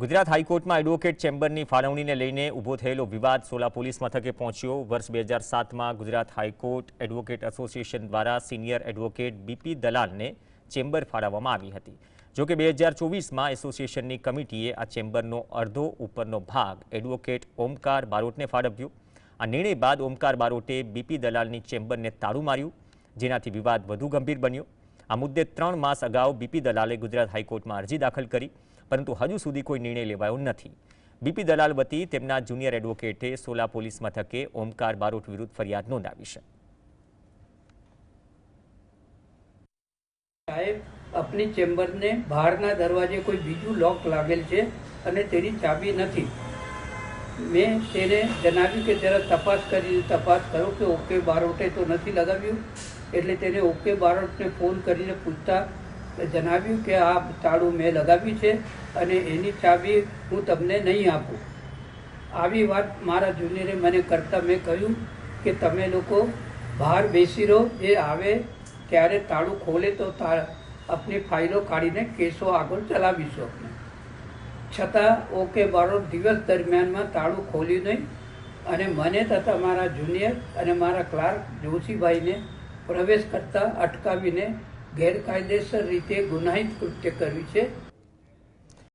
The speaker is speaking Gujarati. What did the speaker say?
ગુજરાત હાઈકોર્ટમાં એડવોકેટ ચેમ્બરની ફાળવણીને લઈને ઊભો થયેલો વિવાદ સોલા પોલીસ મથકે પહોંચ્યો. વર્ષ બે હજાર સાતમાં Gujarat high court advocate association દ્વારા સિનિયર એડવોકેટ બીપી દલાલને ચેમ્બર ફાળવવામાં આવી હતી. જોકે બે હજાર ચોવીસમાં એસોસિએશનની કમિટીએ આ ચેમ્બરનો અડધો ઉપરનો ભાગ એડવોકેટ ઓમકાર બારોટને ફાળવ્યો. આ નિર્ણય બાદ ઓમકાર બારોટે બીપી દલાલની ચેમ્બરને તાળું માર્યું, જેનાથી વિવાદ વધુ ગંભીર બન્યો. આ મુદ્દે ત્રણ માસ અગાઉ બીપી દલાલે ગુજરાત હાઈકોર્ટમાં અરજી દાખલ કરી. પરંતુ હજુ સુધી કોઈ નિર્ણય લેવાયો નથી. બીપી દલાલ વતી તેમના જુનિયર એડવોકેટે સોલા પોલીસ મથકે ઓમકાર બારોટ વિરુદ્ધ ફરિયાદ નોંધાવી છે. આપની ચેમ્બરને બહારના દરવાજે કોઈ બીજું લોક લાગેલ છે અને તેની ચાબી નથી. મેં તેને જણાવ્યું કે જરા તપાસ કરી તપાસ કરો કે ઓકે બારોટે તો નથી લગાવ્યું? એટલે તેને ઓકે બારોટને ફોન કરીને પૂછતા જણાવ્યું કે આ તાળું મેં લગાવ્યું છે અને એની ચાવી હું તમને નહીં આપું. આવી વાત મારા જુનિયરે મને કરતાં મેં કહ્યું કે તમે લોકો બહાર બેસી રહો, એ આવે ત્યારે તાળું ખોલે તો તા, આપની ફાઇલો કાઢીને કેસો આગળ ચલાવીશું આપણે છતાં ઓકે બારો દિવસ દરમિયાનમાં તાળું ખોલ્યું નહીં અને મને તથા મારા જુનિયર અને મારા ક્લાર્ક જોશીભાઈને પ્રવેશ કરતાં અટકાવીને ગેરકાયદેસર રીતે ગુનાહિત કૃત્ય કર્યું છે.